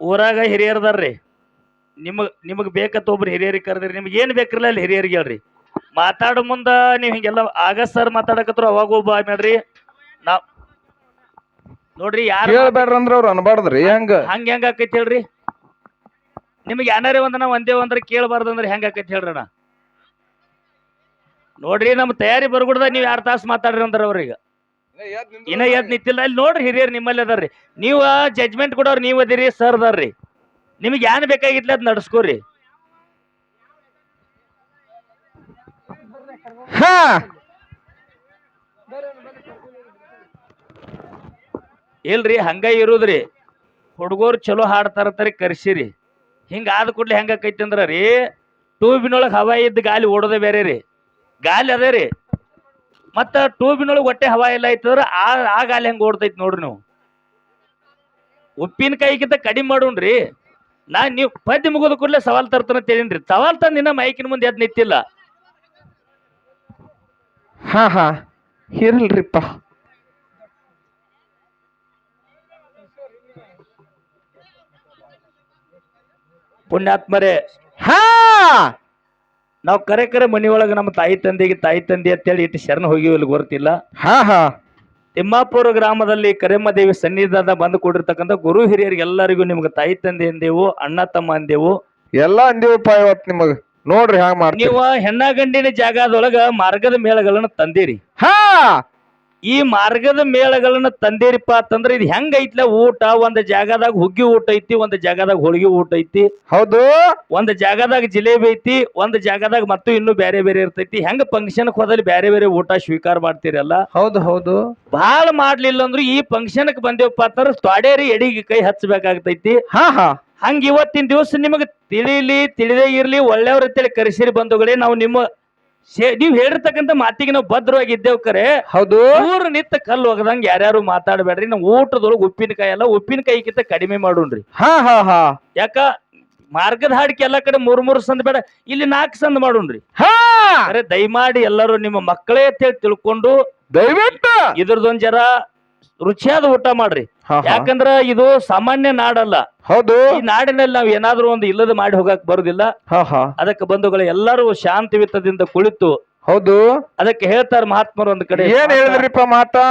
ಊರಾಗ ಹಿರಿಯರ್ದಾರ್ರಿ. ನಿಮಗ್ ನಿಮಗ್ ಬೇಕತ್ತ ಒಬ್ರು ಹಿರಿಯರಿಗೆ ಕರೆದ್ರಿ. ನಿಮ್ಗೆ ಏನ್ ಬೇಕಿರಲ್ಲ ಅಲ್ಲಿ ಹಿರಿಯರಿಗೆ ಹೇಳ್ರಿ. ಮಾತಾಡೋ ಮುಂದ ನೀವು ಹಿಂಗೆಲ್ಲ ಆಗಸ್ಟ್ ಸರ್ ಮಾತಾಡಕತ್ರ ಅವಾಗ ಒಬ್ಬ ಆಮೇಲ್ರಿ ನಾ ನೋಡ್ರಿ ಯಾರು ಹೇಳ್ಬೇಡ್ರಿ ಅಂದ್ರೆ ಅವ್ರು ಅನ್ಬಾರ್ದ್ರಿ ಹೆಂಗ? ಹಂಗ ಹೆಂಗ ಆಕೈತಿ ಹೇಳ್ರಿ? ನಿಮ್ಗೆ ಯಾರೇ ಒಂದನ ಒಂದೇ ಒಂದ್ರ ಕೇಳಬಾರ್ದು ಅಂದ್ರೆ ಹೆಂಗ ಆಕೈತಿ ಹೇಳ್ರಣ ನೋಡ್ರಿ ನಮ್ಮ ತಯಾರಿ ಬರ್ಗುಡ್ದ ನೀವು ಯಾರು ತಾಸು ಮಾತಾಡ್ರಿ ಅಂದ್ರೆ ಅವ್ರಿಗೆ. ಇನ್ನ ಎದ್ ನಿಂತಿಲ್ಲ ಅಲ್ಲಿ ನೋಡ್ರಿ ಹಿರಿಯರ್ ನಿಮ್ಮಲ್ಲಿ ಅದಾರ್ರಿ. ನೀವು ಜಜ್ಮೆಂಟ್ ಕೊಡೋರು ನೀವ್ ಅದಿರಿ ಸರ್ ಅದಾರ್ರಿ. ನಿಮ್ಗೆ ಏನ್ ಬೇಕಾಗಿತ್ಲ ಅದ್ ನಡ್ಸ್ಕೋರಿ. ಹಾ. ಇಲ್ರಿ ಹಂಗ ಇರುದ್ರಿ. ಹುಡುಗರು ಚಲೋ ಹಾಡ್ತಾರತ್ತರಿ ಕರ್ಸಿರಿ. ಹಿಂಗ ಆದ ಕೂಡ್ಲೆ ಹೆಂಗ ಆಕೈತಿ ಅಂದ್ರ ರೀ ಟ್ಯೂಬಿನೊಳಗೆ ಹವಾ ಇದ್ದ ಗಾಲಿ ಓಡೋದೇ ಬೇರೆ ರೀ. ಗಾಲಿ ಅದೇ ರೀ. ಮತ್ತ ಟೂಬಿನೊಳಗೆ ಹೊಟ್ಟೆ ಹವಾ ಇಲ್ಲ ಐತಂದ್ರ ಆ ಆ ಗಾಲಿ ಹೆಂಗ ಓಡ್ತೈತಿ ನೋಡ್ರಿ ನೀವು. ಉಪ್ಪಿನಕಾಯಿಗಿಂತ ಕಡಿಮೆ ಮಾಡೋಣ್ರಿ. ನಾ ನೀವು ಪದ್ಯ ಮುಗಿದ ಕೂಡಲೇ ಸವಾಲ್ ತರ್ತಾನ ತಿಳಿನ್ರಿ ಸವಾಲ್ ತಂದ ಇನ್ನ ಮೈಕಿನ ಮುಂದೆ ಎದ್ ನಿಂತಿಲ್ಲ. ಹಾ ಹಾ. ಇರಲ್ರಿಪ್ಪ. ಪುಣ್ಯಾತ್ಮರೇ. ಹಾ! ನಾವು ಕರೆ ಕರೆ ಮನಿಯೊಳಗೆ ನಮ್ಮ ತಾಯಿ ತಂದೆಗೆ ತಾಯಿ ತಂದೆ ಅಂತೇಳಿ ಇಟ್ಟು ಶರಣ ಹೋಗಿವಿ ಇಲ್ಲಿ ಗೊತ್ತಿಲ್ಲ ಹಾ ಹಾ. ತಿಮ್ಮಾಪುರ ಗ್ರಾಮದಲ್ಲಿ ಕರೆಮ್ಮದೇವಿ ಸನ್ನಿಧಾನ ಬಂದು ಕೊಡಿರ್ತಕ್ಕಂಥ ಗುರು ಹಿರಿಯರಿಗೆ ಎಲ್ಲರಿಗೂ ನಿಮ್ಗೆ ತಾಯಿ ತಂದೆ ಅಂದೇವು ಅಣ್ಣ ತಮ್ಮ ಅಂದೆವು. ಎಲ್ಲ ಅಂದಿವಪ್ಪ ಇವತ್ತು ನಿಮಗ. ನೋಡ್ರಿ ಹ್ಯಾಂಗ ಮಾಡ್ತೀವಿ ನೀವು ಹೆಣ್ಣ ಗಂಡಿನ ಜಾಗದೊಳಗ ಮಾರ್ಗದ ಮೇಳಗಳನ್ನ ತಂದಿರಿ. ಹಾ. ಈ ಮಾರ್ಗದ ಮೇಳಗಳನ್ನ ತಂದಿರಿಪ್ಪ ಅಂತಂದ್ರೆ ಇದು ಹೆಂಗ ಐತ್ಲ? ಊಟ ಒಂದ್ ಜಾಗದಾಗ ಹುಗ್ಗಿ ಊಟ ಐತಿ ಒಂದ್ ಜಾಗದಾಗ ಹೋಳಿಗೆ ಊಟ ಐತಿ. ಹೌದು. ಒಂದ್ ಜಾಗದಾಗ ಜಿಲೇಬಿ ಐತಿ ಒಂದ್ ಜಾಗದಾಗ ಮತ್ತು ಇನ್ನು ಬೇರೆ ಬೇರೆ ಇರ್ತೈತಿ. ಹೆಂಗ ಫಂಕ್ಷನ್ ಹೋದಲ್ಲಿ ಬೇರೆ ಬೇರೆ ಊಟ ಸ್ವೀಕಾರ ಮಾಡ್ತೀರಲ್ಲ? ಹೌದು ಹೌದು. ಬಹಳ ಮಾಡ್ಲಿಲ್ಲ ಅಂದ್ರು ಈ ಫಂಕ್ಷನ್ ಬಂದೇವಪ್ಪ ಅಂತಂದ್ರೆ ತೊಡೇರಿ ಎಡಿಗೆ ಕೈ ಹಚ್ಚಬೇಕಾಗ್ತೈತಿ. ಹಾ ಹಾ. ಹಂಗ ಇವತ್ತಿನ ದಿವಸ ನಿಮಗೆ ತಿಳಿಲಿ ತಿಳಿದೇ ಇರ್ಲಿ ಒಳ್ಳೆಯವ್ರ ಅಂತೇಳಿ ಕರೆಸಿರಿ ಬಂಧುಗಳೇ ನಾವು ನಿಮ್ಮ ನೀವ್ ಹೇಳಿರ್ತಕ್ಕಂತ ಮಾತಿಗೆ ನಾವು ಭದ್ರವಾಗಿ ಇದ್ದೇವ್ ಕರೆ. ಹೌದು. ಊರು ನಿತ್ತ ಕಲ್ಲು ಹೋಗದಂಗ ಯಾರ್ಯಾರು ಮಾತಾಡಬೇಡ್ರಿ ನಾವು ಊಟದೊಳಗೆ ಉಪ್ಪಿನಕಾಯಿ ಎಲ್ಲ ಉಪ್ಪಿನಕಾಯಿಗಿಂತ ಕಡಿಮೆ ಮಾಡೋಣ್ರಿ. ಹಾ ಹಾ ಹಾ. ಯಾಕ? ಮಾರ್ಗದ ಹಾಡಿಕೆ ಎಲ್ಲಾ ಕಡೆ ಮೂರ್ ಮೂರು ಸಂದ್ ಬೇಡ ಇಲ್ಲಿ ನಾಲ್ಕು ಸಂದ್ ಮಾಡೋಣ್ರಿ. ಹಾ. ಅರೆ ದಯಮಾಡಿ ಎಲ್ಲರೂ ನಿಮ್ಮ ಮಕ್ಕಳೇ ಅಂತೇಳಿ ತಿಳ್ಕೊಂಡು ದಯವಿಟ್ಟು. ಇದ್ರದೊಂದ್ ಜರ ರುಚಿಯಾದ ಊಟ ಮಾಡ್ರಿ. ಯಾಕಂದ್ರ ಇದು ಸಾಮಾನ್ಯ ನಾಡಲ್ಲ. ಹೌದು. ಈ ನಾಡಿನಲ್ಲಿ ನಾವು ಏನಾದ್ರೂ ಒಂದು ಇಲ್ಲದ ಮಾಡಿ ಹೋಗಕ್ ಬರುದಿಲ್ಲ. ಅದಕ್ಕೆ ಬಂಧುಗಳು ಎಲ್ಲರೂ ಶಾಂತಿಯುತದಿಂದ ಕುಳಿತು ಹೌದು. ಅದಕ್ಕೆ ಹೇಳ್ತಾರ ಮಹಾತ್ಮರು ಒಂದ್ ಕಡೆ ಏನ್ ಹೇಳಿದ್ರಿಪ್ಪ ಮಾತಾ?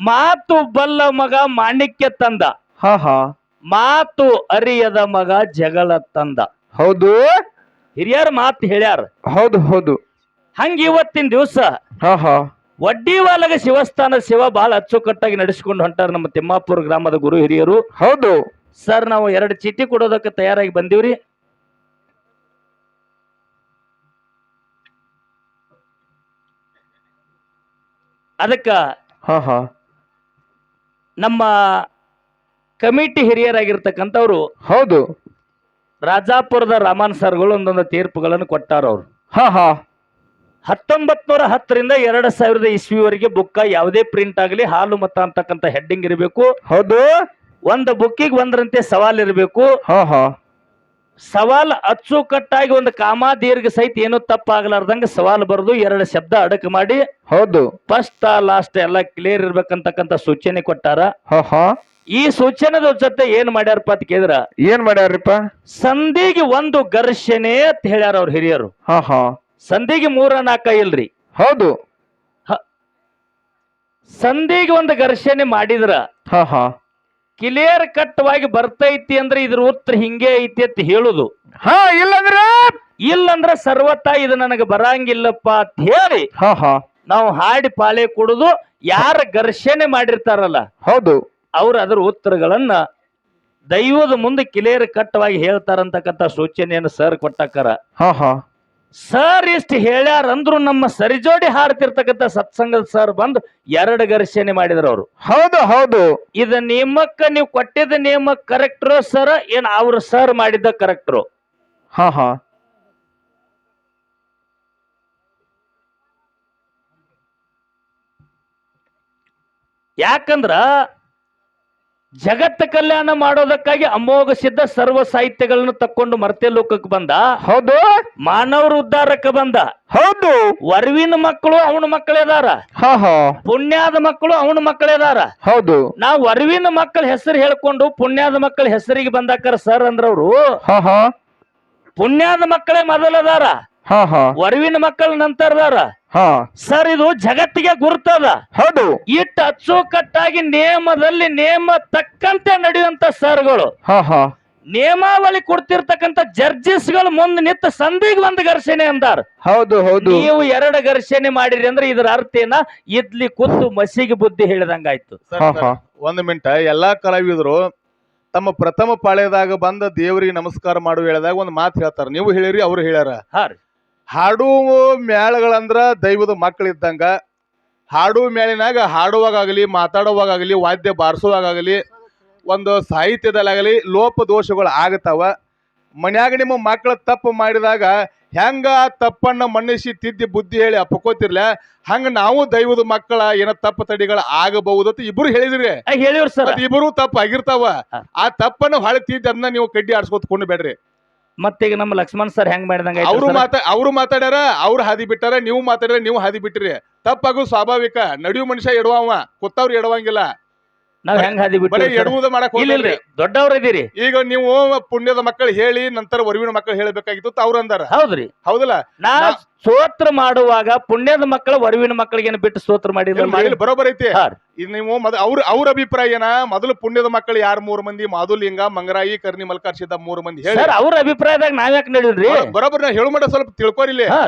ಮಾತು ಬಲ್ಲ ಮಗ ಮಾಣಿಕ್ಯ ತಂದ. ಮಾತು ಅರಿಯದ ಮಗ ಜಗಳ ತಂದ. ಹೌದು. ಹಿರಿಯರ್ ಮಾತು ಹೇಳ್ಯಾರ. ಹೌದು ಹೌದು. ಹಂಗ ಇವತ್ತಿನ ದಿವಸ ಹಾ ಶಿವಸ್ಥಾನದ ಶಿವಸ್ಥಾನ ಶಿವ ಬಹಳ ಅಚ್ಚುಕಟ್ಟಾಗಿ ನಡೆಸಿಕೊಂಡು ಹೊಂಟಾರ ನಮ್ಮ ತಿಮ್ಮಾಪುರ ಗ್ರಾಮದ ಗುರು ಹಿರಿಯರು. ಹೌದು. ಸರ್ ನಾವು ಎರಡು ಚೀಟಿ ಕೊಡೋದಕ್ಕೆ ತಯಾರಾಗಿ ಬಂದಿವ್ರಿ. ಅದಕ್ಕ ಹಾ ಹಾ. ನಮ್ಮ ಕಮಿಟಿ ಹಿರಿಯರಾಗಿರ್ತಕ್ಕಂಥವ್ರು ಹೌದು. ರಾಜಾಪುರದ ರಾಮನ್ ಸರ್ಗಳು ಒಂದೊಂದು ತೀರ್ಪುಗಳನ್ನು ಕೊಟ್ಟಾರ ಅವ್ರು ಹಾ ಹಾ. ಹತ್ತೊಂಬತ್ ನೂರ ಹತ್ತರಿಂದ ಎರಡ್ ಸಾವಿರದ ಇಸ್ವಿವರೆಗೆ ಬುಕ್ಕ ಯಾವುದೇ ಪ್ರಿಂಟ್ ಆಗಲಿ ಹಾಲು ಮತ ಅಂತಕ್ಕಂಥ ಹೆಡ್ಡಿಂಗ್ ಇರಬೇಕು. ಹೌದು. ಒಂದು ಬುಕ್ಕಿಗೆ ಒಂದರಂತೆ ಸವಾಲ್ ಇರಬೇಕು. ಹಾ ಹಾ. ಸವಾಲ್ ಅಚ್ಚುಕಟ್ಟಾಗಿ ಒಂದು ಕಾಮ ದೀರ್ಘ ಸಹಿತ ಏನು ತಪ್ಪಾಗಲಾರ್ದಂಗ ಸವಾಲ್ ಬರೆದು ಎರಡು ಶಬ್ದ ಅಡಕ ಮಾಡಿ. ಹೌದು. ಫಸ್ಟ್ ಲಾಸ್ಟ್ ಎಲ್ಲ ಕ್ಲಿಯರ್ ಇರ್ಬೇಕಂತಕ್ಕಂತ ಸೂಚನೆ ಕೊಟ್ಟಾರ. ಹಾ ಹಾ. ಈ ಸೂಚನೆದ ಜೊತೆ ಏನ್ ಮಾಡ್ಯಾರಪ್ಪ ಅಂತ ಕೇಳಿದ್ರ? ಏನ್ ಮಾಡ್ಯಾರಪ್ಪ? ಸಂಧಿಗೆ ಒಂದು ಘರ್ಷಣೆ ಅಂತ ಹೇಳ್ಯಾರ ಅವ್ರ ಹಿರಿಯರು. ಹಾ ಹಾ. ಸಂಧಿಗೆ ಮೂರ ನಾಲ್ಕ ಇಲ್ರಿ. ಹೌದು. ಸಂಧಿಗೆ ಒಂದು ಘರ್ಷಣೆ ಮಾಡಿದ್ರ ಹಾ ಹಾ. ಕ್ಲಿಯರ್ ಕಟ್ವಾಗಿ ಬರ್ತೈತಿ ಅಂದ್ರೆ ಇದ್ರ ಉತ್ತರ ಹಿಂಗೆ ಐತಿ ಅಂತ ಹೇಳುದು. ಹಾ ಇಲ್ಲಂದ್ರ? ಇಲ್ಲಂದ್ರ ಸರ್ವತ ಇದು ನನಗೆ ಬರಂಗಿಲ್ಲಪ್ಪ ಅಂತ ಹೇಳಿ ಹಾ ಹಾ. ನಾವು ಹಾಡಿ ಪಾಳೆ ಕೊಡುದು ಯಾರ ಘರ್ಷಣೆ ಮಾಡಿರ್ತಾರಲ್ಲ ಹೌದು. ಅವ್ರು ಅದ್ರ ಉತ್ತರಗಳನ್ನ ದೈವದ ಮುಂದೆ ಕ್ಲಿಯರ್ ಕಟ್ಟವಾಗಿ ಹೇಳ್ತಾರಂತಕ್ಕಂಥ ಸೂಚನೆಯನ್ನು ಸರ್ ಕೊಟ್ಟಕ್ಕಾರ ಹಾ ಹಾ. ಸರ್ ಇಷ್ಟು ಹೇಳ್ಯಾರ ಅಂದ್ರು ನಮ್ಮ ಸರಿಜೋಡಿ ಹಾಡ್ತಿರ್ತಕ್ಕಂಥ ಸತ್ಸಂಗದ ಸರ್ ಬಂದು ಎರಡು ಘರ್ಷಣೆ ಮಾಡಿದ್ರು ಅವರು. ಹೌದು ಹೌದು. ಇದ ನಿಯಮಕ್ಕ ನೀವು ಕೊಟ್ಟಿದ್ದ ನಿಯಮ ಕರೆಕ್ಟ್ರು ಸರ್ ಏನ್ ಅವ್ರು ಸರ್ ಮಾಡಿದ್ದ ಕರೆಕ್ಟ್ರು ಹಾ ಹಾ. ಯಾಕಂದ್ರ ಜಗತ್ತ ಕಲ್ಯಾಣ ಮಾಡೋದಕ್ಕಾಗಿ ಅಮೋಘ ಸಿದ್ಧ ಸರ್ವ ಸಾಹಿತ್ಯಗಳನ್ನು ತಕ್ಕೊಂಡು ಮರ್ತೆ ಲೋಕಕ್ಕೆ ಬಂದ. ಹೌದು. ಮಾನವರ ಉದ್ಧಾರಕ್ಕೆ ಬಂದ. ಹೌದು. ವರವಿನ ಮಕ್ಕಳು ಅವನ ಮಕ್ಕಳೇದಾರ ಪುಣ್ಯಾದ ಮಕ್ಕಳು ಅವನ ಮಕ್ಕಳೇದಾರ ಹೌದು. ನಾವು ವರವಿನ ಮಕ್ಕಳ ಹೆಸರು ಹೇಳ್ಕೊಂಡು ಪುಣ್ಯಾದ ಮಕ್ಕಳ ಹೆಸರಿಗೆ ಬಂದಾಕರ ಸರ್ ಅಂದ್ರವ್ರು. ಪುಣ್ಯಾದ ಮಕ್ಕಳೇ ಮೊದಲದಾರ. ಹಾ ಹಾ. ವರವಿನ ಮಕ್ಕಳ ನಂತರದಾರ. ಹಾ. ಸರ್ ಇದು ಜಗತ್ತಿಗೆ ಗುರುತದ. ಹೌದು. ಇಟ್ಟು ಅಚ್ಚುಕಟ್ಟಾಗಿ ನಿಯಮದಲ್ಲಿ ನೇಮ ತಕ್ಕಂತೆ ನಡೆಯುವಂತ ಸರ್ಗಳು. ಹಾ ಹಾ. ನಿಯಮಾವಳಿ ಜಡ್ಜಸ್ಗಳು ಮುಂದೆ ನಿಂತ ಸಂಧಿಗೆ ಒಂದು ಘರ್ಷಣೆ ಅಂದಾರ. ಹೌದು ಹೌದು. ನೀವು ಎರಡು ಘರ್ಷಣೆ ಮಾಡಿರಿ ಅಂದ್ರೆ ಇದರ ಅರ್ಥ ಏನ? ಇದ್ಲಿ ಕೂತು ಮಸಿಗೆ ಬುದ್ಧಿ ಹೇಳಿದಂಗಾಯ್ತು. ಒಂದ್ ಮಿನಿಟ್. ಎಲ್ಲಾ ಕಲಾವಿದರು ತಮ್ಮ ಪ್ರಥಮ ಪಾಳ್ಯದಾಗ ಬಂದ ದೇವರಿಗೆ ನಮಸ್ಕಾರ ಮಾಡು ಹೇಳಿದಾಗ ಒಂದ್ ಮಾತು ಹೇಳ್ತಾರ. ನೀವು ಹೇಳಿರಿ ಅವ್ರು ಹೇಳ್ಯಾರ. ಹಾ ರೀ. ಹಾಡು ಮೇಳಗಳಂದ್ರ ದೈವದ ಮಕ್ಕಳಿದ್ದಂಗ ಹಾಡು ಮೇಳಿನಾಗ ಹಾಡುವಾಗಲಿ ಮಾತಾಡುವಾಗಲಿ ವಾದ್ಯ ಬಾರಿಸುವಾಗಲಿ ಒಂದು ಸಾಹಿತ್ಯದಲ್ಲಾಗಲಿ ಲೋಪ ದೋಷಗಳು ಆಗತಾವ. ಮನ್ಯಾಗ ನಿಮ್ಮ ಮಕ್ಕಳ ತಪ್ಪು ಮಾಡಿದಾಗ ಹೆಂಗ ಆ ತಪ್ಪನ್ನ ಮನ್ನಿಸಿ ತಿದ್ದಿ ಬುದ್ಧಿ ಹೇಳಿ ಅಪ್ಕೋತಿರ್ಲ ಹಂಗ ನಾವು ದೈವದ ಮಕ್ಕಳ ಏನ ತಪ್ಪು ತಡಿಗಳು ಆಗಬಹುದು ಅಂತ ಇಬ್ರು ಹೇಳಿದ್ರಿ. ಹೇಳಿವ್ರ ಸರ್. ಇಬ್ಬರು ಇಬ್ರು ತಪ್ಪು ಆಗಿರ್ತಾವ. ಆ ತಪ್ಪನ್ನು ಹೊಳೆ ತಿದ್ದಿ ಅದನ್ನ ನೀವು ಕಡ್ಡಿ ಆಡ್ಸ್ಕೊತ್ಕೊಂಡು ಬೇಡ್ರಿ. ಮತ್ತೀಗ ನಮ್ಮ ಲಕ್ಷ್ಮಣ್ ಸರ್ ಹೆಂಗ್ ಮಾಡಿದಂಗ ಅವರು ಮಾತಾ ಅವ್ರು ಮಾತಾಡ್ಯಾರ ಅವ್ರು ಹಾದಿ ಬಿಟ್ಟಾರ ನೀವು ಮಾತಾಡ್ಯಾರ ನೀವು ಹಾದಿ ಬಿಟ್ರಿ ತಪ್ಪಾಗು ಸ್ವಾಭಾವಿಕ. ನಡಿಯು ಮನುಷ್ಯ ಎಡವಾವ ಕೊತ್ತವ್ರು ಎಡವಂಗಿಲ್ಲ. ನಾವ್ ಹೆಂಗ್ ಹಾದಿ ಬರೀ ಬಿಟ್ಟು ಎಡುವುದ ಮಾಡಕ್ ಹೋಗ್ಬೇಡ್ರಿ. ದೊಡ್ಡವ್ರ ಇದೀರಿ. ಈಗ ನೀವು ಪುಣ್ಯದ ಮಕ್ಕಳು ಹೇಳಿ ನಂತರ ಒರಿವಿನ ಮಕ್ಕಳು ಹೇಳಬೇಕಾಗಿತ್ತು ಅಂತ ಅವ್ರು ಅಂದಾರ. ಹೌದ್ರಿ. ಹೌದಲ್ಲ? ನಾ ನಾ- ಸ್ತೋತ್ರ ಮಾಡುವಾಗ ಪುಣ್ಯದ ಮಕ್ಕಳ ವರವಿನ ಮಕ್ಕಳಿಗೇನು ಬಿಟ್ಟು ಸ್ತೋತ್ರ ಮಾಡಿಲ್ಲ ಬರೋಬರ್ ಐತಿ. ಇದು ನೀವು ಮೊದ ಅವ್ರ ಅವ್ರ ಅಭಿಪ್ರಾಯ ಏನ? ಮೊದಲು ಪುಣ್ಯದ ಮಕ್ಕಳು ಯಾರು ಮೂರು ಮಂದಿ? ಮಾಧುಲಿಂಗ ಮಂಗರಾಯಿ ಕರ್ನಿ ಮಲ್ಕಾರ್ಸಿದ ಮೂರು ಮಂದಿ ಹೇಳಿ. ಅವ್ರ ಅಭಿಪ್ರಾಯದಾಗ ನಾವ್ಯಾಕ್ ನಡೀಲ್ರಿ ಬರೋಬರ್ ನಾ ಹೇಳು ಮಾಡ ಸ್ವಲ್ಪ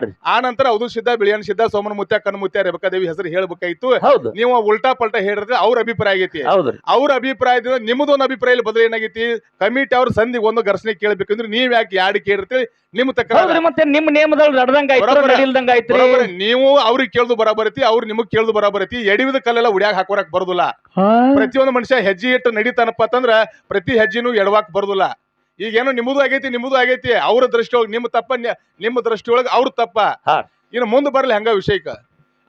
ರೀ. ಆ ನಂತರ ಅದು ಸಿದ್ಧ ಬಿಳಿಯನ್ ಸಿದ್ಧ ಸೋಮನ ಮುತ್ಯ ಕಣ್ಣು ಮುತ್ಯ ರೇವಕಾದೇವಿ ಹೆಸರು ಹೇಳ್ಬೇಕಾಯ್ತು. ನೀವು ಉಲ್ಟಾ ಪಲ್ಟಾ ಹೇಳಿದ್ರೆ ಅವ್ರ ಅಭಿಪ್ರಾಯ ಆಗೈತಿ. ಅವ್ರ ಅಭಿಪ್ರಾಯದಿಂದ ನಿಮ್ಮದೊಂದು ಅಭಿಪ್ರಾಯ ಬದಲ ಏನಾಗೈತಿ? ಕಮಿಟಿ ಅವ್ರ ಸಂಧಿ ಒಂದು ಘರ್ಷಣೆ ಕೇಳ್ಬೇಕಂದ್ರೆ ನೀವ್ ಯಾಕೆ ಯಾಡ್ ಕೇಳಿರ್ತೀವಿ ನಿಮ್ ತಕ್ಕ ಮತ್ತೆ ನಿಮ್ ನಿಯಮದಲ್ಲಿ ನಡ್ದಂಗ. ನಡಿಲ್ದಂಗ ಆಯ್ತ್ರಿ. ಬರೋಬ್ಬರ ನೀವು ಅವ್ರಿಗೆ ಕೇಳ್ದು ಬರಾಬರತಿ ಅವ್ರು ನಿಮಗ್ ಕೇಳ್ದು ಬರಾಬರತಿ ಎಡಿವಿದ ಕಲ್ಲೆಲ್ಲ ಉಡ್ಯಾಗ ಹಾಕೋರಕ್ ಬರುದಿಲ್ಲ. ಹಾ. ಪ್ರತಿಯೊಂದು ಮನುಷ್ಯ ಹೆಜ್ಜೆ ಇಟ್ಟು ನಡೀತಾನಪ್ಪ ಅಂತಂದ್ರ ಪ್ರತಿ ಹೆಜ್ಜೆನೂ ಎಡವಾಕ್ ಬರುದಿಲ್ಲ. ಈಗೇನೋ ನಿಮ್ಮದು ಆಗೈತಿ ನಿಮ್ಮದು ಆಗೈತಿ ಅವ್ರ ದೃಷ್ಟಿಯೊಳಗೆ ನಿಮ್ಮ ತಪ್ಪ ನಿ- ನಿಮ್ಮ ದೃಷ್ಟಿಯೊಳಗೆ ಅವ್ರ ತಪ್ಪ. ಹಾ. ಇನ್ನು ಮುಂದೆ ಬರ್ಲಿ ಹಂಗ ವಿಷಯಕ್ಕ.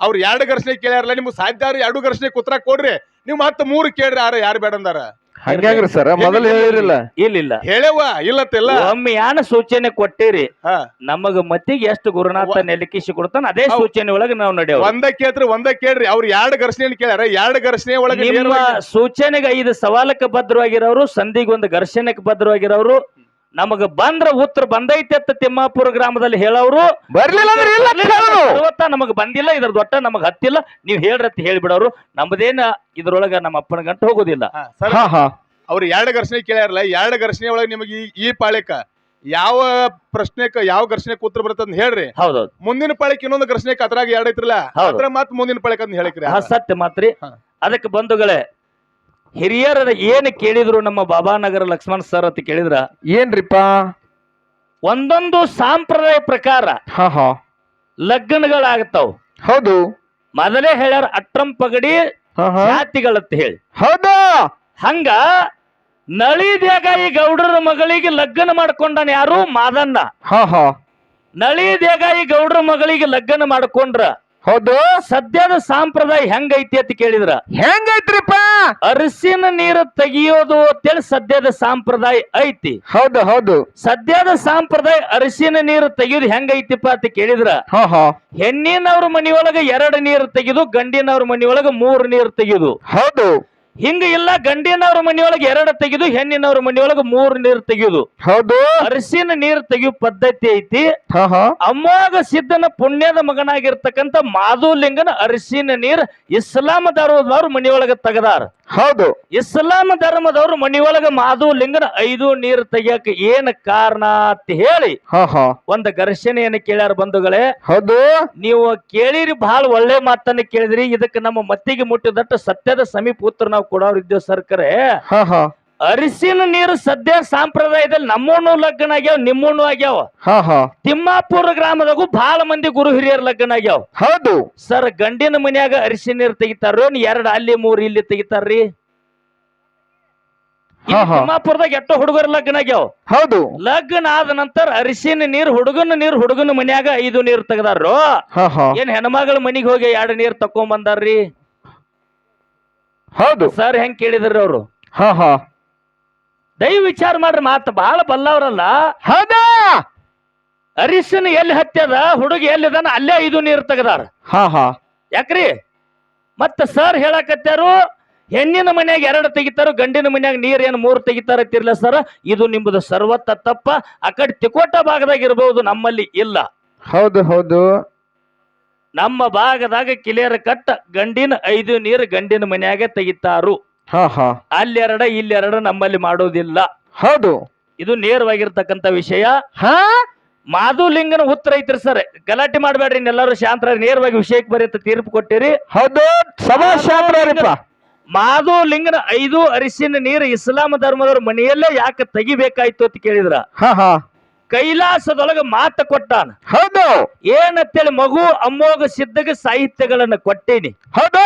ಅವ್ರು ಎರಡು ಘರ್ಷಣೆ ಕೇಳ್ಯಾರಲ್ಲ ನಿಮ್ಗೆ ಸಾಧ್ಯ ಆದ್ರೆ ಎರಡು ಘರ್ಷಣೆ ಕುತ್ರ ಕೊಡ್ರಿ. ನೀವು ಮತ್ತೆ ಮೂರು ಕೇಳ್ರಿ ಯಾರು ಯಾರು ಬೇಡ ಅಂದಾರ. ಹಂಗ್ಯಾಗ್ರಿ ಸರ್? ಮೊದಲು ಹೇಳಿರಲ್ಲ. ಇಲ್ಲ ಇಲ್ಲ. ಹೇಳೇವ ಇಲ್ಲತ್ತಿಲ್ಲ. ಒಮ್ಮೆ ಯಾನ ಸೂಚನೆ ಕೊಟ್ಟಿರಿ ಹಾ. ನಮಗ ಮತ್ತಿಗೆ ಎಷ್ಟು ಗುರುನಾಥ ನೆಲಕಿಸಿ ಕೊಡ್ತಾನ ಅದೇ. ಸೂಚನೆ ಒಳಗೆ ನಾವು ನಡೆಯವ ಒಂದ ಕೇಳ್ರಿ ಒಂದ ಕೇಳ್ರಿ ಅವ್ರು ಎರಡು ಘರ್ಷಣೆ ಕೇಳ್ಯಾರ ಎರಡು ಘರ್ಷಣೆ ಒಳಗೆ ನಿಮ್ಮ ಸೂಚನೆಗೆ ಐದು ಸವಾಲಕ್ಕೆ ಭದ್ರವಾಗಿರೋರು ಸಂಧಿಗೆ ಒಂದು ಘರ್ಷಣೆಗೆ ಬದ್ಧವಾಗಿರೋರು ನಮಗ ಬಂದ್ರ ಉತ್ತರ ಬಂದೈತೆ ಅಂತ ತಿಮ್ಮಾಪುರ ಗ್ರಾಮದಲ್ಲಿ ಹೇಳೋರು. ಬರ್ಲಿಲ್ಲ ಅಂದ್ರೆ ಇಲ್ಲ ಅಂತ ಹೇಳೋದು. ಇವತ್ತ ನಮಗ್ ಬಂದಿಲ್ಲ ಇದ್ರ ದೊಡ್ಡ ನಮಗ್ ಹತ್ತಿಲ್ಲ. ನೀವ್ ಹೇಳ್ರಿ ಅಂತ ಹೇಳ್ಬಿಡೋರು. ನಮ್ದೇನ ಇದ್ರೊಳಗ ನಮ್ಮ ಅಪ್ಪನ ಗಂಟ ಹೋಗೋದಿಲ್ಲ. ಹಾ, ಸರ್, ಹಾ ಹಾ. ಅವ್ರು ಎರಡು ಘರ್ಷಣೆ ಕೇಳ್ಯಾರಲ್ಲ ಎರಡು ಘರ್ಷಣೆ ಒಳಗೆ ನಿಮಗೆ ಈ- ಈ ಪಾಳ್ಯಕ್ಕ ಯಾವ ಪ್ರಶ್ನೆಕ ಯಾವ ಘರ್ಷಣೆ ಕೂತ್ರ ಬರುತ್ತೆ ಅಂತ ಹೇಳ್ರಿ. ಹೌದೌದು. ಮುಂದಿನ ಪಾಳ್ಯಕ್ಕೆ ಇನ್ನೊಂದು ಘರ್ಷಣೆ ಅದ್ರಾಗ ಎರಡು ಐತ್ರಲ್ಲ ಹೌದು. ಅದ್ರ ಮತ್ ಮುಂದಿನ ಪಾಳ್ಯಕ್ಕೆ ಅಂತ ಹೇಳಿಕ್ರಿ. ಆ ಸತ್ಯ ಮಾತ್ರಿ. ಹಾ. ಅದಕ್ಕೆ ಬಂಧುಗಳೇ ಹಿರಿಯರ ಏನು ಕೇಳಿದ್ರು ನಮ್ಮ ಬಾಬಾನಗರ ಲಕ್ಷ್ಮಣ್ ಸರ್ ಅಂತ ಕೇಳಿದ್ರ? ಏನ್ರಿಪ್ಪ? ಒಂದೊಂದು ಸಾಂಪ್ರದಾಯ ಪ್ರಕಾರ ಹಾ ಹೌದು. ಮೊದಲೇ ಹೇಳ್ಯಾರ ಅಟ್ರಂ ಪಗಡಿ ಜಾತಿಗಳತ್ತ ಹೇಳಿ. ಹೌದು. ಹಂಗ ನಳಿದ್ಯಾಗ ಈ ಗೌಡರ ಮಗಳಿಗೆ ಲಗ್ನ ಮಾಡ್ಕೊಂಡಾನ ಯಾರು? ಮಾದಣ್ಣ ಹಾ ಹಾ. ನಳಿದ್ಯಾಗ ಈ ಗೌಡರ ಮಗಳಿಗೆ ಲಗ್ನ ಮಾಡ್ಕೊಂಡ್ರ ಹೌದು. ಸದ್ಯದ ಸಾಂಪ್ರದಾಯ ಹೆಂಗೈತಿ ಅಂತ ಕೇಳಿದ್ರ. ಹೆಂಗೈತ್ರಿಪ್ಪ? ಅರಿಸಿನ ನೀರು ತೆಗಿಯೋದು ಅಂತೇಳಿ ಸದ್ಯದ ಸಾಂಪ್ರದಾಯ ಐತಿ. ಹೌದು ಹೌದು. ಸದ್ಯದ ಸಾಂಪ್ರದಾಯ ಅರಿಸಿನ ನೀರು ತೆಗಿಯೋದು ಹೆಂಗೈತಿಪ್ಪ ಅಂತ ಕೇಳಿದ್ರ. ಹಾ ಹಾ. ಹೆಣ್ಣಿನವ್ರ ಮನಿಯೊಳಗ ಎರಡು ನೀರು ತೆಗೆದು ಗಂಡಿನವ್ರ ಮನಿಯೊಳಗ ಮೂರು ನೀರು ತೆಗೆದು. ಹೌದು. ಹಿಂಗ ಇಲ್ಲ ಗಂಡಿನವ್ರ ಮನೆಯೊಳಗೆ ಎರಡ ತೆಗೆದು ಹೆಣ್ಣಿನವ್ರ ಮನೆಯೊಳಗೆ ಮೂರು ನೀರು ತೆಗೆದು ಹೌದು. ಅರಿಸಿನ ನೀರು ತೆಗೆಯುವ ಪದ್ಧತಿ ಐತಿ. ಅಮೋಘ ಸಿದ್ಧನ ಪುಣ್ಯದ ಮಗನಾಗಿರ್ತಕ್ಕಂಥ ಮಾಧುಲಿಂಗನ ಅರಿಸಿನ ನೀರು ಇಸ್ಲಾಂ ಧರ್ಮದವ್ರ ಮನೆಯೊಳಗೆ ತೆಗದಾರ. ಹೌದು. ಇಸ್ಲಾಂ ಧರ್ಮದವ್ರ ಮನೆಯೊಳಗೆ ಮಾಧುಲಿಂಗನ ಐದು ನೀರು ತೆಗಿಯಾಕ ಏನ್ ಕಾರಣ ಅಂತ ಹೇಳಿ ಹಾ ಹಾ. ಒಂದ್ ಘರ್ಷಣೆಯನ್ನು ಕೇಳ್ಯಾರ ಬಂಧುಗಳೇ. ಹೌದು. ನೀವು ಕೇಳಿರಿ ಬಹಳ ಒಳ್ಳೆ ಮಾತನ್ನ ಕೇಳಿದ್ರಿ. ಇದಕ್ಕೆ ನಮ್ಮ ಮತ್ತಿಗೆ ಮುಟ್ಟಿದಟ್ಟು ಸತ್ಯದ ಸಮೀಪ ಉತ್ತರ ನಾವು ಕೊಡೋರು ಇದ್ದೇವೆ ಸರ್ಕರೆ ಹಾ ಹಾ. ಅರಿಸಿನ ನೀರು ಸದ್ಯ ಸಂಪ್ರದಾಯದಲ್ಲಿ ನಮ್ಮೂನು ಲಗ್ನ ಆಗ್ಯಾವ ನಿಮ್ಮೂನು ಆಗ್ಯಾವ. ಹಾ ಹಾ. ತಿಮ್ಮಾಪುರ ಗ್ರಾಮದಾಗೂ ಬಹಳ ಮಂದಿ ಗುರು ಹಿರಿಯರ್ ಲಗ್ನ ಆಗ್ಯಾವ ಹೌದು. ಸರ್ ಗಂಡಿನ ಮನ್ಯಾಗ ಅರಿಸಿನ ನೀರು ತೆಗಿತಾರೋ ಎರಡು ಅಲ್ಲಿ ಮೂರು ಇಲ್ಲಿ ತೆಗಿತಾರ್ರಿ. ಇಲ್ಲಿ ಹಾ, ಹಾ. ತಿಮ್ಮಾಪುರದಾಗ ಎಷ್ಟೋ ಹುಡುಗರ ಲಗ್ನ ಆಗ್ಯಾವ ಹೌದು. ಲಗ್ನ ಆದ ನಂತರ ಅರಿಸಿನ ನೀರು ಹುಡುಗನ ನೀರು ಹುಡುಗನ ಮನ್ಯಾಗ ಐದು ನೀರು ತೆಗದಾರೋ ಹಾ ಹಾ. ಏನ್ ಹೆಣ್ಮಗಳ ಮನಿಗ್ ಹೋಗಿ ಎರಡು ನೀರ್ ತಕೊಂಡ್ ಬಂದಾರ್ರಿ ಹೌದು. ಸರ್ ಹೆಂಗ್ ಕೇಳಿದ್ರಿ ಅವರು? ಹಾ ಹಾ. ದಯ ವಿಚಾರ ಮಾಡ್ರಿ ಮಾತು ಬಹಳ ಬಲ್ಲವರಲ್ಲ. ಹೌದಾ? ಅರಿಶಿನ ಎಲ್ಲಿ ಹತ್ಯದ ಹುಡುಗಿ ಎಲ್ಲಿದಾನ ಅಲ್ಲೇ ಇದು ನೀರು ತೆಗದಾರ. ಹಾ ಹಾ. ಯಾಕ್ರಿ? ಮತ್ತ ಸರ್ ಹೇಳಕತ್ತಾರು ಹೆಣ್ಣಿನ ಮನೆಯಾಗ ಎರಡು ತೆಗಿತಾರ ಗಂಡಿನ ಮನ್ಯಾಗ ನೀರ್ ಏನ್ ಮೂರ್ ತೆಗಿತಾರ ತಿರ್ಲ ಸರ್? ಇದು ನಿಮ್ಮದು ಸರ್ವತ್ತ ತಪ್ಪ ಆ ಕಡೆ ತಿಕೋಟ ಭಾಗದಾಗ ಇರಬಹುದು ನಮ್ಮಲ್ಲಿ ಇಲ್ಲ. ಹೌದು ಹೌದು. ನಮ್ಮ ಭಾಗದಾಗ ಕಿಲೇರ ಕಟ್ಟ ಗಂಡಿನ ಐದು ನೀರು ಗಂಡಿನ ಮನ್ಯಾಗ ತೆಗಿತಾರು. ಹಾ ಹಾ. ಅಲ್ಲೆರಡ ಇಲ್ಲೆರಡ ನಮ್ಮಲ್ಲಿ ಮಾಡೋದಿಲ್ಲ. ಹೌದು. ಇದು ನೇರವಾಗಿರ್ತಕ್ಕಂಥ ವಿಷಯ. ಹಾ? ಮಾಧುಲಿಂಗನ ಉತ್ತರ ಐತ್ರಿ ಸರ್. ಗಲಾಟೆ ಮಾಡಬೇಡ್ರಿ ಎಲ್ಲರೂ ಶಾಂತರ ನೇರವಾಗಿ ವಿಷಯಕ್ಕೆ ಬರೀತ ತೀರ್ಪು ಕೊಟ್ಟಿರಿ. ಹೌದು. ಶಾಂತರಿಪ್ಪ ಮಾಧುಲಿಂಗನ ಐದು ಅರಿಶಿನ ನೀರು ಇಸ್ಲಾಂ ಧರ್ಮದವ್ರ ಮನೆಯಲ್ಲೇ ಯಾಕೆ ತೆಗಿಬೇಕಾಯ್ತು ಅಂತ ಕೇಳಿದ್ರ? ಹಾ ಹಾ. ಕೈಲಾಸದೊಳಗ ಮಾತು ಕೊಟ್ಟಾನ. ಹೌದು. ಏನಂತೇಳಿ ಮಗು ಅಮ್ಮೋಗ ಸಿದ್ಧಗ ಸಾಹಿತ್ಯಗಳನ್ನ ಕೊಟ್ಟೇನಿ. ಹೌದು.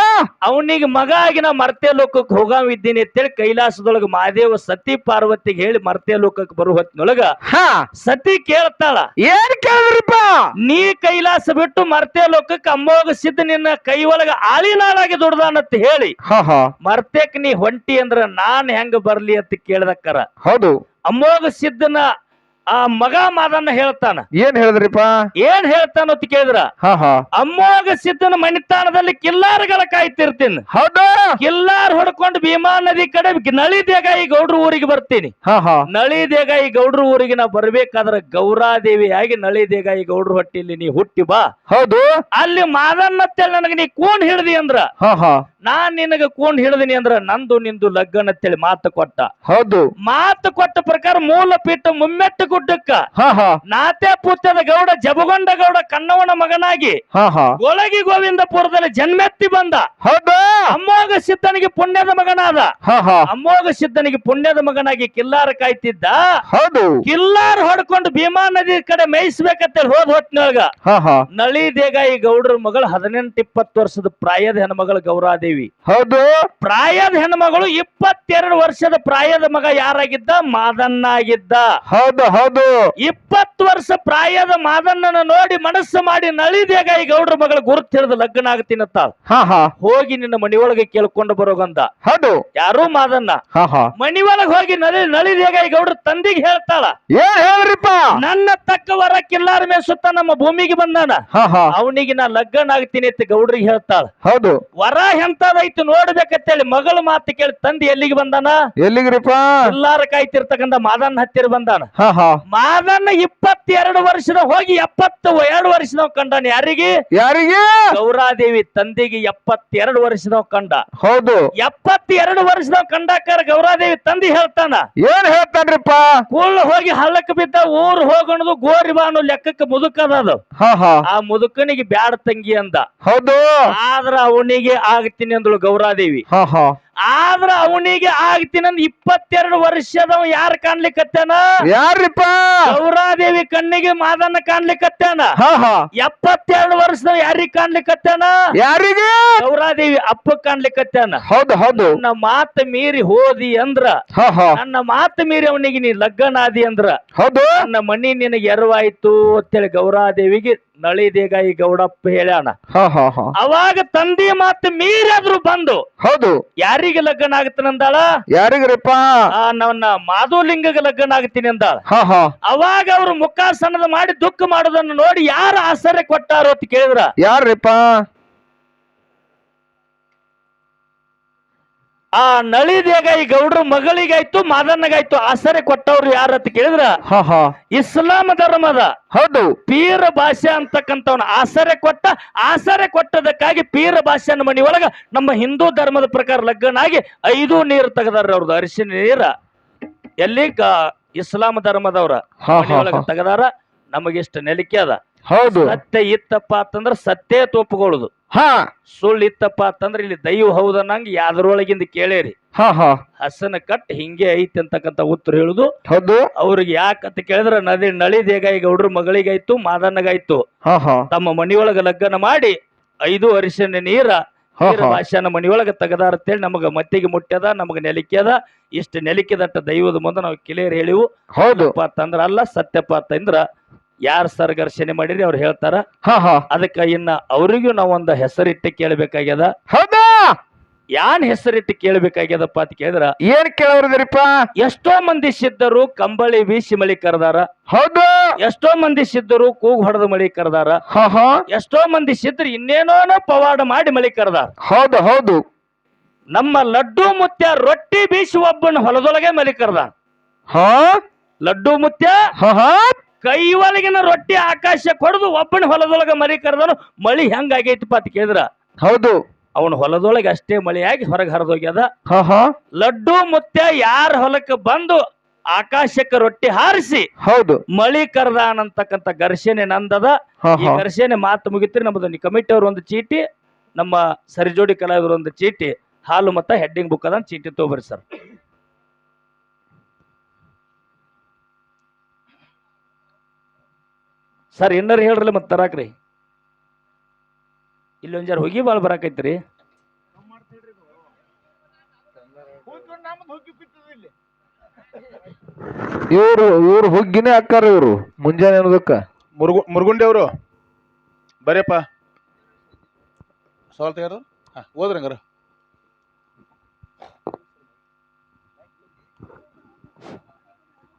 ಅವನಿಗೆ ಮಗ ಆಗಿ ನಾ ಮರ್ತೆ ಲೋಕಕ್ಕೆ ಹೋಗಾವಿದ್ದೀನಿ ಅಂತೇಳಿ ಕೈಲಾಸದೊಳಗ ಮಹಾದೇವ ಸತಿ ಪಾರ್ವತಿಗೆ ಹೇಳಿ ಮರ್ತೆ ಲೋಕಕ್ಕೆ ಬರುವ ಹೊತ್ತಿನೊಳಗ ಹಾ. ಸತಿ ಕೇಳ್ತಾಳ. ಏನ್ ಕೇಳ್ರಿಪ್ಪ ನೀ ಕೈಲಾಸ ಬಿಟ್ಟು ಮರ್ತೆ ಲೋಕಕ್ಕೆ ಅಮ್ಮೋಗ ಸಿದ್ಧ ನಿನ್ನ ಕೈ ಒಳಗ ಆಳಿನಾಳಾಗಿ ದುಡ್ದಾನಂತ ಹೇಳಿ. ಮರ್ತೇಕ್ ನೀ ಹೊಂಟಿ ಅಂದ್ರ ನಾನ್ ಹೆಂಗ ಬರ್ಲಿ ಅಂತ ಕೇಳ್ದಕ್ಕರ. ಹೌದು. ಅಮ್ಮೋಗ ಸಿದ್ಧನ ಆ ಮಗ ಮಾದನ್ನ ಹೇಳ್ತಾನ. ಏನ್ ಹೇಳಿದ್ರಿಪ್ಪ? ಏನ್ ಹೇಳ್ತಾನ ಅಂತ ಕೇಳಿದ್ರ? ಹಾ ಹಾ. ಅಮ್ಮೋಗ ಸಿದ್ದನ ಮಣಿತಾಣದಲ್ಲಿ ಕಿಲ್ಲಾರ್ಗಳ ಕಾಯ್ತಿರ್ತೀನಿ ಹೌದು? ಕಿಲ್ಲಾರ್ ಹೊಡ್ಕೊಂಡು ಭೀಮಾ ನದಿ ಕಡೆ ನಳಿ ದೇಗಾಯಿ ಗೌಡ್ರ ಊರಿಗೆ ಬರ್ತೀನಿ. ಹಾ ಹಾ. ನಳಿ ದೇಗಾಯಿ ಗೌಡ್ರ ಊರಿಗೆ ನಾ ಬರ್ಬೇಕಾದ್ರ ಗೌರಾದೇವಿಯಾಗಿ ನಳಿ ದೇಗಾಯಿ ಗೌಡ್ರ ಹೊಟ್ಟಿಲಿ ನೀ ಹುಟ್ಟಿ ಬಾ. ಹೌದು. ಅಲ್ಲಿ ಮಾದನ್ನ ನನಗೆ ನೀ ಕೂಣ್ ಹಿಡ್ದಿ ಅಂದ್ರ. ಹಾ ಹಾ. ನಾನ್ ನಿನಗ ಕೂನ್ ಹಿಡ್ದಿನಿ ಅಂದ್ರ ನಂದು ನಿಂದು ಲಗ್ನ ಅಂತೇಳಿ ಮಾತು ಕೊಟ್ಟ. ಹೌದು. ಮಾತು ಕೊಟ್ಟ ಪ್ರಕಾರ ಮೂಲ ಪೀಠ ಮುಮ್ಮೆಟ್ಟು ಗುಡ್ಡಕ್ಕ. ನಾತೆ ಪುತ್ತದ ಗೌಡ ಜಬಗೊಂಡ ಗೌಡ ಕಣ್ಣವನ ಮಗನಾಗಿ ಗೊಳಗಿ ಗೋವಿಂದಪುರದಲ್ಲಿ ಜನ್ಮೆತ್ತಿ ಬಂದ. ಹೌದು. ಅಮ್ಮೋಗ ಸಿದ್ಧನಿಗೆ ಪುಣ್ಯದ ಮಗನಾದ. ಅಮ್ಮೋಗ ಸಿದ್ಧನಿಗೆ ಪುಣ್ಯದ ಮಗನಾಗಿ ಕಿಲ್ಲಾರ ಕಾಯ್ತಿದ್ದ. ಹೌದು. ಕಿಲ್ಲಾರ್ ಹೊಡ್ಕೊಂಡು ಭೀಮಾ ನದಿ ಕಡೆ ಮೇಯಿಸ್ಬೇಕಂತೇಳಿ ಹೋದ ಹೊತ್ನೊಳಗ ನಳಿ ದೇಗ ಈ ಗೌಡರ ಮಗಳ ಮಗಳು ಹದಿನೆಂಟು ಇಪ್ಪತ್ತು ವರ್ಷದ ಪ್ರಾಯದ ಹೆಣ್ಮಗಳು ಗೌರಾದೇವಿ. ಹೌದು. ಪ್ರಾಯದ ಹೆಣ್ಮಗಳು ಇಪ್ಪತ್ತೆರಡು ವರ್ಷದ ಪ್ರಾಯದ ಮಗ ಯಾರಾಗಿದ್ದ? ಮಾದನ್ನಾಗಿದ್ದ ಹೌದು. ಹೌದು. ಇಪ್ಪತ್ತು ವರ್ಷ ಪ್ರಾಯದ ಮಾದಣ್ಣನ ನೋಡಿ ಮನಸ್ಸು ಮಾಡಿ ನಳಿದೇಗ ಈ ಗೌಡ್ರ ಮಗಳ ಗುರುತು ಹಿಡಿದು ಲಗ್ನ ಆಗ್ತೀನತ್ತ ಹಾ ಹಾ. ಹೋಗಿ ನಿನ್ನ ಮನಿಯೊಳಗೆ ಕೇಳ್ಕೊಂಡು ಬರೋಗಂದ. ಹೌದು. ಯಾರು ಮಾದಣ್ಣ. ಹಾ ಹಾ. ಮನಿಯೊಳಗೆ ಹೋಗಿ ನಳಿ ನಳಿ ಈ ಗೌಡ್ರ ತಂದಿಗೆ ಹೇಳ್ತಾಳ. ಏನ್ ಹೇಳ್ರಿಪ್ಪ? ನನ್ನ ತಕ್ಕ ವರ ಕಿಲ್ಲಾರ ಮೇಸುತ್ತ ನಮ್ಮ ಭೂಮಿಗೆ ಬಂದಾನ. ಹಾ ಹಾ. ಅವನಿಗೆ ನಾ ಲಗ್ನ ಆಗ್ತೀನಿ ಅಂತ ಗೌಡ್ರಿಗೆ ಹೇಳ್ತಾಳ. ಹೌದು. ವರ ಎಂತದೈತಿ ನೋಡ್ಬೇಕಂತೇಳಿ ಮಗಳ ಮಾತು ಕೇಳಿ ತಂದಿ ಎಲ್ಲಿಗೆ ಬಂದಾನ? ಎಲ್ಲಿಗ್ರಿಪ್ಪ? ಎಲ್ಲಾರ ಕಾಯ್ತಿರ್ತಕ್ಕಂಥ ಮಾದಣ್ಣ ಹತ್ತಿರ ಬಂದಾನ. ಹಾ ಹಾ. ಮಾದನ್ನ ಇಪ್ಪತ್ತೆರಡು ವರ್ಷದ ಹೋಗಿ ಎಪ್ಪತ್ತು ಎರಡು ವರ್ಷದವ್ ಕಂಡ ಯಾರಿಗೆ? ಯಾರಿಗೆ? ಗೌರಾದೇವಿ ತಂದೆಗೆ ಎಪ್ಪತ್ತೆರಡು ವರ್ಷದವ್ ಕಂಡ. ಹೌದು. ಎಪ್ಪತ್ತೆರಡು ವರ್ಷದವ್ ಕಂಡಾಕಾರ ಗೌರಾದೇವಿ ತಂದೆ ಹೇಳ್ತಾನ. ಏನ್ ಹೇಳ್ತಾನ್ರಿಪ್ಪ? ಕೂಳ್ ಹೋಗಿ ಹಳ್ಳಕ್ಕೆ ಬಿದ್ದ ಊರು ಹೋಗೋಣದು ಗೋರಿ ಬಾನು ಲೆಕ್ಕಕ್ಕೆ ಮುದುಕದ ಅದು ಆ ಮುದುಕನಿಗೆ ಬ್ಯಾಡ ತಂಗಿ ಅಂದ. ಹೌದು. ಆದ್ರ ಅವನಿಗೆ ಆಗ್ತೀನಿ ಅಂದಳು ಗೌರಾದೇವಿ. ಹಾ ಹಾ. ಆದ್ರ ಅವನಿಗೆ ಆಗ್ತೀನಂದ್ ಇಪ್ಪತ್ತೆರಡು ವರ್ಷದವ ಯಾರ ಕಾಣ್ಲಿಕ್ಕತ್ತೇನ ಯಾರಿಪ್ಪ ಗೌರಾದೇವಿ ಕಣ್ಣಿಗೆ ಮಾದನ್ನ ಕಾಣ್ಲಿಕ್ಕತ್ತೇನ ಹಾ ಹಾ. ಎಪ್ಪತ್ತೆರಡು ವರ್ಷದ ಯಾರಿಗ್ ಕಾಣ್ಲಿಕ್ಕತ್ತೇನ ಯಾರಿಗೆ? ಗೌರಾದೇವಿ ಅಪ್ಪ ಕಾಣ್ಲಿಕ್ಕತ್ತೇನ ಹೌದು ಹೌದು. ನನ್ನ ಮಾತು ಮೀರಿ ಹೋದಿ ಅಂದ್ರ ಹಾ ಹಾ. ನನ್ನ ಮಾತು ಮೀರಿ ಅವನಿಗೆ ನೀ ಲಗ್ನ ಆದಿ ಅಂದ್ರ ಹೌದು. ನನ್ನ ಮಣ್ಣಿ ನಿನಗೆ ಎರವಾಯ್ತು ಅಂತೇಳಿ ಗೌರಾದೇವಿಗೆ ನಳಿ ದೇಗಾಯಿ ಗೌಡಪ್ಪ ಹೇಳ್ಯಾನ. ಹಾ ಹಾ ಹಾ. ಅವಾಗ ತಂದಿ ಮಾತು ಮೀರಾದ್ರು ಬಂದು ಹೌದು. ಯಾರಿಗೆ ಲಗ್ನ ಆಗ್ತಾನಂದಾಳ ಯಾರಿಗ್ರಿಪ್ಪ? ಆ ನನ್ನ ಮಾಧುಲಿಂಗಗೆ ಲಗ್ನ ಆಗ್ತೀನಿ ಅಂದಾಳ. ಹಾ ಹಾ. ಅವಾಗ ಅವ್ರು ಮುಖ ಸಣ್ಣದ ಮಾಡಿ ದುಃಖ ಮಾಡೋದನ್ನ ನೋಡಿ ಯಾರು ಆಶ್ಚರ್ಯ ಕೊಟ್ಟಾರೋ ಅಂತ ಕೇಳಿದ್ರ. ಯಾರ್ರಿಪ್ಪ? ಆ ನಳಿ ಈ ಗೌಡ್ರ ಮಗಳಿಗಾಯ್ತು ಮಾದನ್ನಗಾಯ್ತು ಆಸರೆ ಕೊಟ್ಟವ್ರು ಯಾರು ಅಂತ ಕೇಳಿದ್ರ? ಹಾ ಹಾ. ಇಸ್ಲಾಂ ಧರ್ಮದ ಹೌದು. ಪೀರ ಭಾಷೆ ಅಂತಕ್ಕಂಥವ್ನ ಆಸರೆ ಕೊಟ್ಟ ಆಸರೆ ಕೊಟ್ಟದಕ್ಕಾಗಿ ಪೀರ ಭಾಷೆನ ಮನಿ ಒಳಗ ನಮ್ಮ ಹಿಂದೂ ಧರ್ಮದ ಪ್ರಕಾರ ಲಗ್ನ ಆಗಿ ಐದು ನೀರು ತೆಗೆದಾರ ಅವ್ರದ್ದು ಅರಿಶಿನ ನೀರ. ಎಲ್ಲಿ? ಇಸ್ಲಾಂ ಧರ್ಮದವ್ರ ಹಾ ಮನಿ ಹಾ ಒಳಗ ಹಾ. ತೆಗದಾರ. ನಮಗಿಷ್ಟ ನೆಲಿಕೆ ಅದ. ಹೌದು. ಸತ್ಯ ಇತ್ತಪ್ಪ ಅಂತಂದ್ರ ಸತ್ಯ ತೋಪುಗೊಳ್ಳುದು ಹಾ. ಸುಳ್ಳು ಇತ್ತಪ್ಪ ಅಂತಂದ್ರ ಇಲ್ಲಿ ದೈವ ಹೌದನ್ನಂಗ ಯಾದ್ರೊಳಗಿಂದ ಕೇಳೇರಿ. ಹಾ ಹಾ. ಹಸನ ಕಟ್ ಹಿಂಗೆ ಐತಿ ಅಂತಕ್ಕಂತ ಉತ್ತರ ಹೇಳುದು. ಹೌದು. ಅವ್ರಿಗೆ ಯಾಕಂತ ಕೇಳಿದ್ರ ನದಿ ನಳಿ ದೇಗಾಯಿ ಗೌಡ್ರ ಮಗಳಿಗಾಯ್ತು ಮಾದನ್ನಗಾಯ್ತು ಹಾ ಹಾ. ತಮ್ಮ ಮನಿಯೊಳಗ ಲಗ್ನ ಮಾಡಿ ಐದು ಅರಿಶಿನ ನೀರ ಭಾಷಾನ ಮನಿಯೊಳಗ ತೆಗದಾರ ಅಂತೇಳಿ ನಮಗ ಮತ್ತಿಗೆ ಮುಟ್ಟ್ಯದ ನಮಗ ನೆಲಿಕೆ ಅದ. ಇಷ್ಟು ನೆಲಿಕೆದಟ್ಟ ದೈವದ ಮುಂದೆ ನಾವು ಕಿಲೇರ್ ಹೇಳಿವು. ಹೌದು. ಅಂದ್ರ ಅಂತಂದ್ರ ಅಲ್ಲ ಸತ್ಯಪ್ಪ ಅಂತಂದ್ರ ಯಾರ್ ಘರ್ಷಣೆ ಮಾಡಿರಿ ಅವ್ರು ಹೇಳ್ತಾರ? ಹಾ ಹಾ. ಅದಕ್ಕ ಇನ್ನ ಅವರಿಗೂ ನಾವೊಂದು ಹೆಸರಿಟ್ಟು ಕೇಳಬೇಕಾಗ್ಯದ? ಹೌದಾ? ಯಾನ್ ಹೆಸರಿಟ್ಟು ಕೇಳಬೇಕಾಗ್ಯದಪ್ಪ ಅಂತ ಕೇಳಿದ್ರ? ಏನ್ ಕೇಳೋರಿದ್ರಿಪ್ಪ ಎಷ್ಟೋ ಮಂದಿ ಸಿದ್ಧರು ಕಂಬಳಿ ಬೀಸಿ ಮಳಿ ಕರೆದಾರ. ಹೌದು. ಎಷ್ಟೋ ಮಂದಿ ಸಿದ್ಧರು ಕೂಗು ಹೊಡೆದ ಮಳಿ ಕರೆದಾರ. ಹಾ ಹಾ. ಎಷ್ಟೋ ಮಂದಿ ಸಿದ್ಧರು ಇನ್ನೇನೋನ ಪವಾಡ ಮಾಡಿ ಮಳಿ ಕರೆದಾರ. ಹೌದು ಹೌದು. ನಮ್ಮ ಲಡ್ಡು ಮುತ್ಯ ರೊಟ್ಟಿ ಬೀಸಿ ಒಬ್ಬನ ಹೊಲದೊಳಗೆ ಮಲಿ ಕರೆದ ಹಾ? ಲಡ್ಡು ಮುತ್ಯ ಹಾ ಹಾ. ಕೈ ಒಳಗಿನ ರೊಟ್ಟಿ ಆಕಾಶ ಕೊಡದು ಒಬ್ಬನ ಹೊಲದೊಳಗೆ ಮರಿ ಕರೆದನು ಮಳಿ ಹೆಂಗಾಗೈತಪ್ಪ ಅಂತ ಕೇಳಿದ್ರ? ಹೌದು. ಅವನ ಹೊಲದೊಳಗೆ ಅಷ್ಟೇ ಮಳೆಯಾಗಿ ಹೊರಗೆ ಹರಿದೋಗ್ಯದ. ಲಡ್ಡು ಮುತ್ತೆ ಯಾರ ಹೊಲಕ್ಕೆ ಬಂದು ಆಕಾಶಕ್ಕೆ ರೊಟ್ಟಿ ಹಾರಿಸಿ ಹೌದು. ಮಳಿ ಕರ್ದಾನ್ ಅಂತಕ್ಕಂಥ ಘರ್ಷಣೆ ನಂದದ. ಈ ಘರ್ಷಣೆ ಮಾತು ಮುಗಿತ್ರಿ ನಮ್ಮದು ಕಮಿಟಿ ಅವ್ರ ಒಂದು ಚೀಟಿ ನಮ್ಮ ಸರಿಜೋಡಿ ಕಲಾವಿದರ ಒಂದು ಚೀಟಿ ಹಾಲು ಮತ್ತ ಹೆಡ್ಡಿಂಗ್ ಬುಕ್ ಅದ ಚೀಟಿ ತಗೋಬರ್ರಿ ಸರ್. ಸರ್ ಏನಾರು ಹೇಳ್ರಲ್ಲ ಮತ್ತೆ ತರಾಕ್ರಿ. ಇಲ್ಲಿ ಒಂದ್ ಜರ ಹೋಗಿ ಬಾಳ್ ಬರಾಕೈತ್ರಿ. ಇವ್ರು ಇವ್ರು ಹುಗ್ಗಿನೇ ಹಾಕಾರ ಇವ್ರು ಮುಂಜಾನೆ ಅನ್ನೋದಕ್ಕ. ಮುರುಗು ಮುರುಗುಂಡಿ ಅವರು? ಬರ್ಯಪ್ಪ ಸವಾಲ್ ತೆಗೆದು ಹಾಂ ಓದ್ರಿ ಹಂಗಾರ.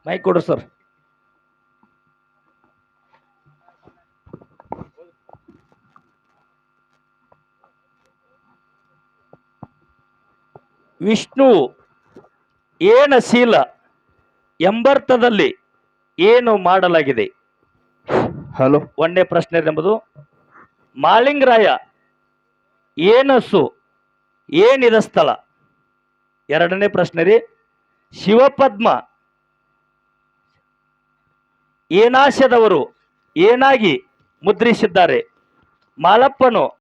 ಮೈಕ್ ಕೊಡ್ರಿ ಸರ್. ವಿಷ್ಣು ಏನ ಶೀಲ ಎಂಬರ್ಥದಲ್ಲಿ ಏನು ಮಾಡಲಾಗಿದೆ? ಹಲೋ. ಒಂದನೇ ಪ್ರಶ್ನೆ ಎಂಬುದು ಮಾಳಿಂಗರಾಯ ಏನಸು ಏನಿದ ಸ್ಥಳ? ಎರಡನೇ ಪ್ರಶ್ನೆ ರೀ. ಶಿವಪದ್ಮ ಏನಾಶದವರು ಏನಾಗಿ ಮುದ್ರಿಸಿದ್ದಾರೆ? ಮಾಲಪ್ಪನು